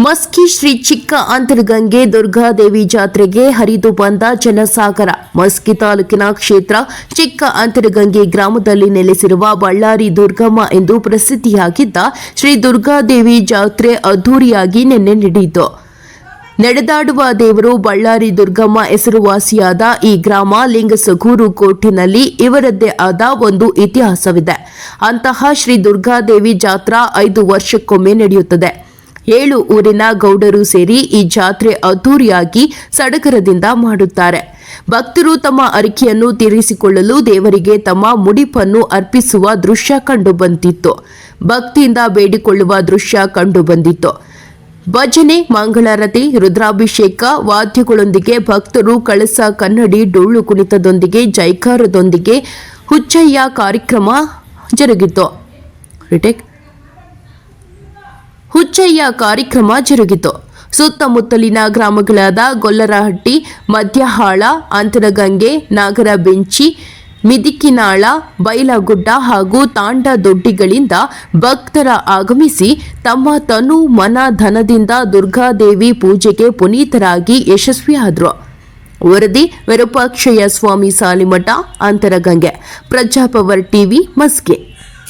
ಮಸ್ಕಿ ಶ್ರೀ ಚಿಕ್ಕ ಅಂತರಗಂಗೆ ದುರ್ಗಾದೇವಿ ಜಾತ್ರೆಗೆ ಹರಿದು ಬಂದ ಜನಸಾಗರ. ಮಸ್ಕಿ ತಾಲೂಕಿನ ಕ್ಷೇತ್ರ ಚಿಕ್ಕ ಅಂತರಗಂಗೆ ಗ್ರಾಮದಲ್ಲಿ ನೆಲೆಸಿರುವ ಬಳ್ಳಾರಿ ದುರ್ಗಮ್ಮ ಎಂದು ಪ್ರಸಿದ್ಧಿಯಾಗಿದ್ದ ಶ್ರೀ ದುರ್ಗಾದೇವಿ ಜಾತ್ರೆ ಅದ್ದೂರಿಯಾಗಿ ನಿನ್ನೆ ನಡೆಯಿತು. ನಡೆದಾಡುವ ದೇವರು ಬಳ್ಳಾರಿ ದುರ್ಗಮ್ಮ ಹೆಸರುವಾಸಿಯಾದ ಈ ಗ್ರಾಮ ಲಿಂಗಸಗೂರು ಕೋಟಿನಲ್ಲಿ ಇವರದ್ದೇ ಆದ ಒಂದು ಇತಿಹಾಸವಿದೆ. ಅಂತಹ ಶ್ರೀ ದುರ್ಗಾದೇವಿ ಜಾತ್ರಾ ಐದು ವರ್ಷಕ್ಕೊಮ್ಮೆ ನಡೆಯುತ್ತದೆ. ಏಳು ಊರಿನ ಗೌಡರು ಸೇರಿ ಈ ಜಾತ್ರೆ ಅದ್ದೂರಿಯಾಗಿ ಸಡಗರದಿಂದ ಮಾಡುತ್ತಾರೆ. ಭಕ್ತರು ತಮ್ಮ ಅರಿಕೆಯನ್ನು ತೀರಿಸಿಕೊಳ್ಳಲು ದೇವರಿಗೆ ತಮ್ಮ ಮುಡಿಪನ್ನು ಅರ್ಪಿಸುವ ದೃಶ್ಯ ಕಂಡುಬಂದಿತ್ತು. ಭಕ್ತಿಯಿಂದ ಬೇಡಿಕೊಳ್ಳುವ ದೃಶ್ಯ ಕಂಡುಬಂದಿತ್ತು. ಭಜನೆ, ಮಂಗಳಾರತಿ, ರುದ್ರಾಭಿಷೇಕ ವಾದ್ಯಗಳೊಂದಿಗೆ ಭಕ್ತರು ಕಳಸ ಕನ್ನಡಿ ಡೊಳ್ಳು ಕುಣಿತದೊಂದಿಗೆ ಜೈಕಾರದೊಂದಿಗೆ ಹುಚ್ಚಯ್ಯ ಕಾರ್ಯಕ್ರಮ ಜರುಗಿತು. ಹುಚ್ಚಯ್ಯ ಕಾರ್ಯಕ್ರಮ ಜರುಗಿತು. ಸುತ್ತಮುತ್ತಲಿನ ಗ್ರಾಮಗಳಾದ ಗೊಲ್ಲರಹಟ್ಟಿ ಮಧ್ಯಹಾಳ ಅಂತರಗಂಗೆ ನಾಗರಬೆಂಚಿ ಮಿದಿಕಿನಾಳ, ಬೈಲಗುಡ್ಡ ಹಾಗೂ ತಾಂಡ ದೊಡ್ಡಿಗಳಿಂದ ಭಕ್ತರ ಆಗಮಿಸಿ ತಮ್ಮ ತನು ಮನ ಧನದಿಂದ ದುರ್ಗಾದೇವಿ ಪೂಜೆಗೆ ಪುನೀತರಾಗಿ ಯಶಸ್ವಿಯಾದರು. ವರದಿ, ವಿರೂಪಾಕ್ಷಯ್ಯ ಸ್ವಾಮಿ ಸಾಲಿಮಠ ಅಂತರಗಂಗೆ ಪ್ರಜಾಪವರ್ ಟಿವಿ ಮಸ್ಗೆ